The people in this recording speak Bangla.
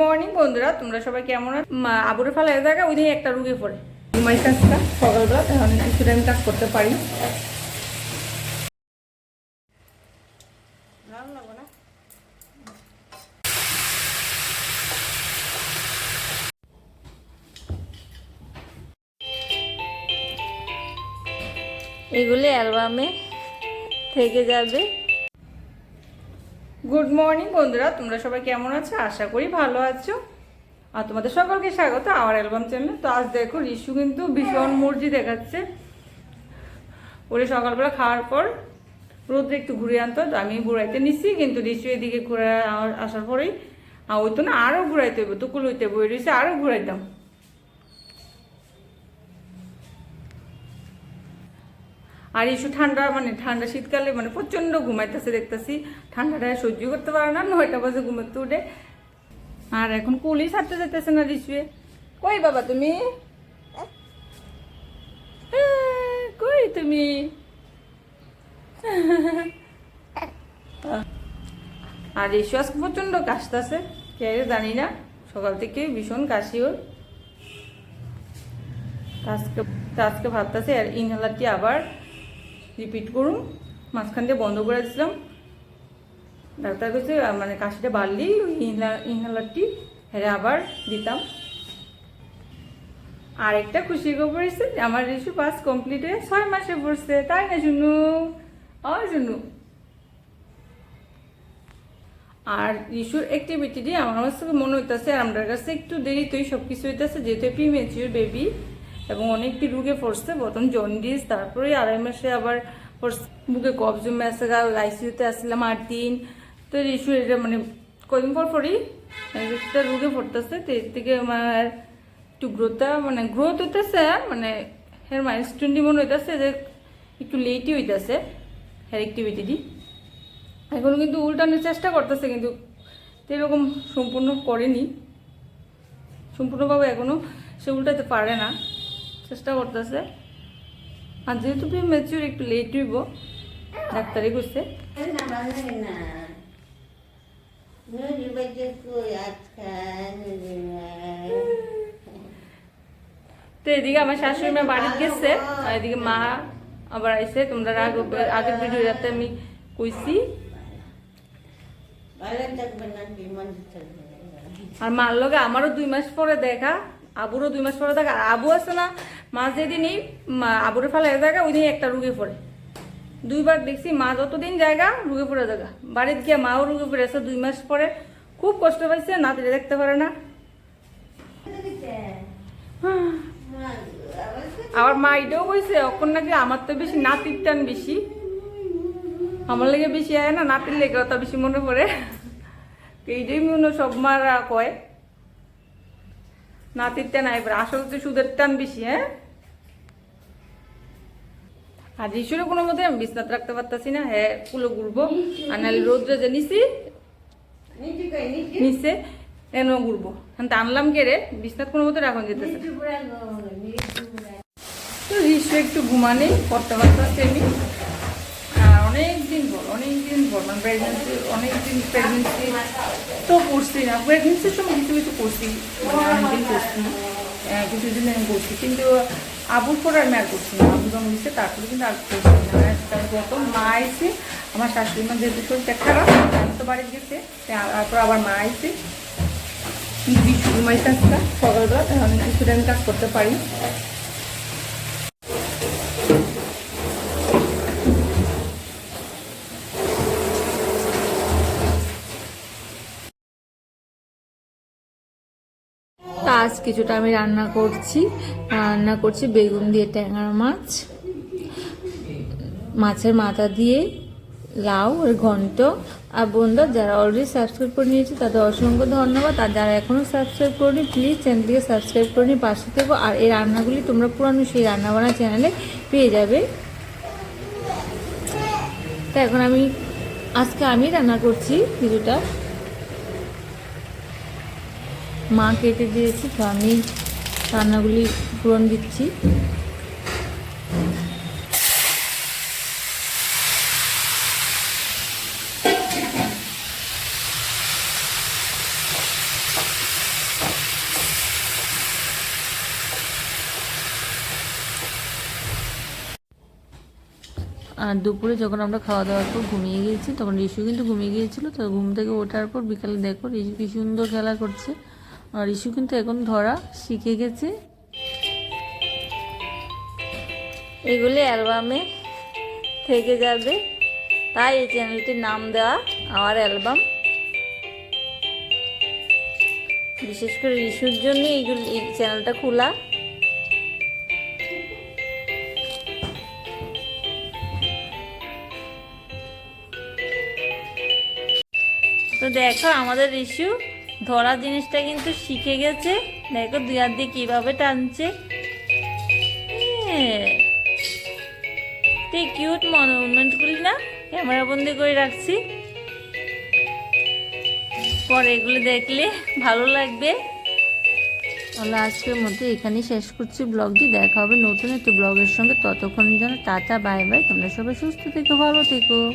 মর্নিং বন্ধুরা, তোমরা সবাই কেমন আবুরে ফালা জায়গা ওই একটা রুগে পড়ে। ঘুমাই কাজটা সকালবেলা, এখন কিছুটা আমি কাজ করতে পারি এগুলি অ্যালবামে থেকে যাবে। গুড মর্নিং বন্ধুরা। তোমরা সবাই কেমন আছো? আশা করি ভালো আছো। আর তোমাদের সকলকে স্বাগত আমার অ্যালবাম চ্যানেলে তো আজ দেখো, রিশু কিন্তু ভীষণ মর্জি দেখাচ্ছে। ওরে, সকালবেলা খাওয়ার পর রোদ্রে একটু ঘুরে আনতো। তো আমি ঘুরাইতে নিছি, কিন্তু রিশু এদিকে ঘুরে আসার পরেই আর ওই তো না আরও ঘুরাইতে হইব তুকুল হইতে বই রয়েছে আরও ঘুরাইতাম। আর ইস্যু ঠান্ডা মানে ঠান্ডা শীতকালে মানে প্রচণ্ড ঘুমাইতেছে দেখতেছি। ঠান্ডাটা সহ্য করতে পারে না, নয়টা বাজে ঘুমাতে উঠে। আর এখন কুলি ছাড়তে যেতেছে না রিসুয়ে কই বাবা তুমি? কই তুমি? আর রিসু আজকে প্রচণ্ড কাশতেছে, কে জানি না। সকাল থেকে ভীষণ কাশি ওর। আজকে আজকে ভাবতেছে আর ইনহেলারটি আবার রিপিট করুন, মাঝখান দিয়ে বন্ধ করে দিলাম। ডাক্তার কাছে মানে কাশিটা বাড়লেই ওই ইনহেলার ইনহেলারটি হেরে আবার দিতাম। আরেকটা খুশি খবর এসেছে যে আমার রিসু পাস কমপ্লিট হয়ে ছয় মাসে পড়ছে, তাই না শুনু ও শুনু আর রিসুর অ্যাক্টিভিটি দিয়ে আমার কাছে মনে হইতেছে আমার কাছে একটু দেরিতেই সব কিছু হইতেছে, যেহেতু প্রি মেচিউর বেবি এবং অনেকটি রুগে পড়ছে, প্রথম জন্ডিস তারপরে আড়াই মাসে আবার পড়ছে বুকে কফ জমে আছে, গা আইসিউতে আসলাম আট দিন। তো ইস্যু এটা মানে কদিন পর পরই রুগে পড়তেছে। তো এর থেকে আমার একটু গ্রোথটা মানে গ্রোথ হইতেছে মানে হের টোয়েন্টি মনে হইতেছে যে একটু লেটই হইতেছে হের অ্যাক্টিভিটি এখন কিন্তু উল্টানোর চেষ্টা করতেছে, কিন্তু এরকম সম্পূর্ণ করেনি। সম্পূর্ণভাবে এখনও সে উল্টাতে পারে না। চেষ্টা করতেছে। আর যেহেতু তুমি ম্যাচিউর একটু লেট হইব ডাক্তারি করছে তো এদিকে আমার শাশুড়ি মা বাড়িতে গেছে, আর এদিকে মা আবার আইসে তোমরা আগে আগের ভিডিও যাতে আমি কইছি। আর মার লগে আমারও দুই মাস পরে দেখা, আবুরও দুই মাস পরে দেখা। আর আবু আছে না মা যেদিনই, মা- আবুরে ফেলে জায়গা ওই একটা রুগে পড়ে। দুইবার দেখছি মা যতদিন জায়গা, রুগে পড়ে জায়গা। বাড়িতে গিয়ে মাও রুগে পড়েছে দুই মাস পরে খুব কষ্ট পাইছে, নাতিরে দেখতে পারে না। আবার মা এটাও কইছে, এখন নাকি আমার তো বেশি নাতির টান বেশি। আমার লেগে বেশি আয় না, নাতির লেগে অত বেশি মনে পড়ে। এইটাই মনে সব মারা কয়। নাতির টান আইবার আসল তো সুদের টান বেশি হ্যাঁ? আর রিসুরে কোনো মতে আমি বিছনাতে রাখতে পারতাছি না হ্যাঁ কুলো ঘুরবো। আর নাহলে রোদ্রে যে নিছি, নিচে এন ঘুরবো। এখন টানলাম কে রে? বিছনাথ কোনো মতো রাখুন পুরা তো একটু ঘুমানেই করতে পারতেছি আমি। আর অনেক দিন পর অনেক মানে প্রেগনেন্সি অনেক দিন প্রেগনেন্সি তো করছি না। প্রেগনেন্সির সময় কিছু কিছু করছি মানে অনেকদিন করছি কিছুদিন আমি করছি, কিন্তু আবুর পর আমি আর করছি না। আবু যখন দিচ্ছে তারপরে কিন্তু আর করছি না। প্রথম মা আইসে আমার শাশুড়ি মা যেহেতু শরীরটা খারাপ আমি তো বাড়ি গেছে তারপর আবার মা আইসে বিশু ঘুমাইতে আসতাম সকালবেলা এখন কিছুটা আমি কাজ করতে পারি। তা আজ কিছুটা আমি রান্না করছি। রান্না করছি বেগুন দিয়ে ট্যাংরা মাছ, মাছের মাথা দিয়ে লাউ আর ঘন্ট। আর বন্ধুরা, যারা অলরেডি সাবস্ক্রাইব করে নিয়েছে, তাদের অসংখ্য ধন্যবাদ। আর যারা এখনও সাবস্ক্রাইব করেনি প্লিজ চ্যানেলটিকে সাবস্ক্রাইব করে নিয়ে পাশে থেকো। আর এই রান্নাগুলি তোমরা পুরানো সেই রান্নাবান্না চ্যানেলে পেয়ে যাবে। তা এখন আমি, আজকে আমি রান্না করছি কিছুটা। মা কেটে দিয়েছি, তো আমি রান্নাগুলি পূরণ দিচ্ছি। আর দুপুরে যখন আমরা খাওয়া দাওয়ার পর ঘুমিয়ে গিয়েছি, তখন রিশু কিন্তু ঘুমিয়ে গিয়েছিল, তো ঘুম থেকে ওঠার পর বিকালে দেখো রিশু কি সুন্দর খেলা করছে। আর রিশু কিন্তু এখন ধরা শিখে গেছে। এগুলি অ্যালবামে থেকে যাবে। তাই এই চ্যানেলটির নাম দেওয়া আমার অ্যালবাম। বিশেষ করে রিশুর জন্য এইগুলি, এই চ্যানেলটা খোলা। তো দেখো আমাদের রিশু ধরা জিনিসটা কিন্তু শিখে গেছে। দেখো দুই হাত দিয়ে কীভাবে টানছে। তুই কিউট মনুমেন্টগুলি না ক্যামেরা বন্দি করে রাখছি। পরে এগুলো দেখলে ভালো লাগবে। তাহলে আজকের মধ্যে এখানেই শেষ করছি ব্লগটি। দেখা হবে নতুন একটি ব্লগের সঙ্গে। ততক্ষণ যেন টাটা, বাই বাই। তোমরা সবাই সুস্থ থেকো, ভালো থেকো।